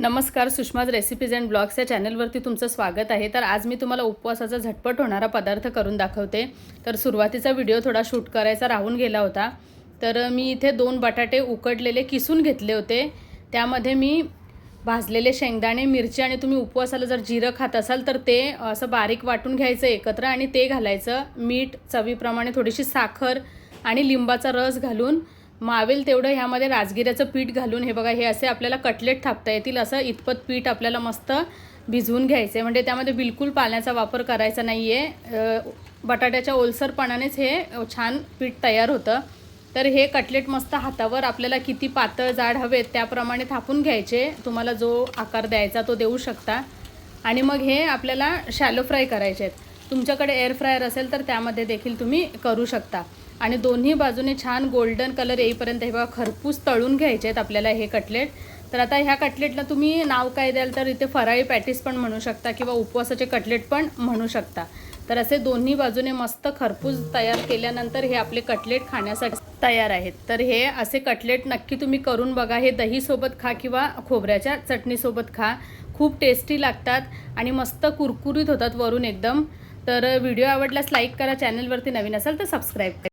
नमस्कार सुषमाज recipes and blogs या चॅनलवरती तुमचं स्वागत आहे. तर आज मी तुम्हाला उपवासाचा झटपट होणारा पदार्थ करून दाखवते. तर सुरुवातीचा व्हिडिओ थोडा शूट करायचा राहून गेला होता. तर मी इथे दोन बटाटे उकडलेले किसून घेतले होते. त्यामध्ये मी भाजलेले शेंगदाणे मिरची आणि तुम्ही उपवासाला जर जिरं खात असाल तर ते असं बारीक वाटून घ्यायचं एकत्र आणि ते घालायचं. मीठ चवीप्रमाणे थोडीशी साखर आणि लिंबाचा रस घालून मावेल तेवढं ह्यामध्ये राजगिऱ्याचं पीठ घालून हे बघा हे असे आपल्याला कटलेट थापता येतील असं इतपत पीठ आपल्याला मस्त भिजवून घ्यायचं आहे. म्हणजे त्यामध्ये बिलकुल पाण्याचा वापर करायचा नाही आहे बटाट्याच्या ओलसरपणानेच हे छान पीठ तयार होतं. तर हे कटलेट मस्त हातावर आपल्याला किती पातळ जाड हवेत त्याप्रमाणे थापून घ्यायचे. तुम्हाला जो आकार द्यायचा तो देऊ शकता. आणि मग हे आपल्याला शॅलो फ्राय करायचे आहेत. तुमच्याकडे एअर फ्रायर असेल तर त्यामध्ये देखील तुम्ही करू शकता. आणि दोन्ही बाजूने छान गोल्डन कलर येईपर्यंत हे बघा खरपूस तळून घ्यायचे आहेत आपल्याला हे कटलेट तर आता ह्या कटलेटला तुम्ही नाव काय द्याल तर इथे फराळी पॅटीस पण म्हणू शकता किंवा उपवासाचे कटलेट पण म्हणू शकता. तर असे दोन्ही बाजूने मस्त खरपूस तयार केल्यानंतर हे आपले कटलेट खाण्यासाठी तयार आहेत. तर हे असे कटलेट नक्की तुम्ही करून बघा. हे दहीसोबत खा किंवा खोबऱ्याच्या चटणीसोबत खा. खूप टेस्टी लागतात आणि मस्त कुरकुरीत होतात वरून एकदम. तर व्हिडिओ आवडल्यास लाईक करा चॅनलवरती नवीन असाल तर सबस्क्राईब करा.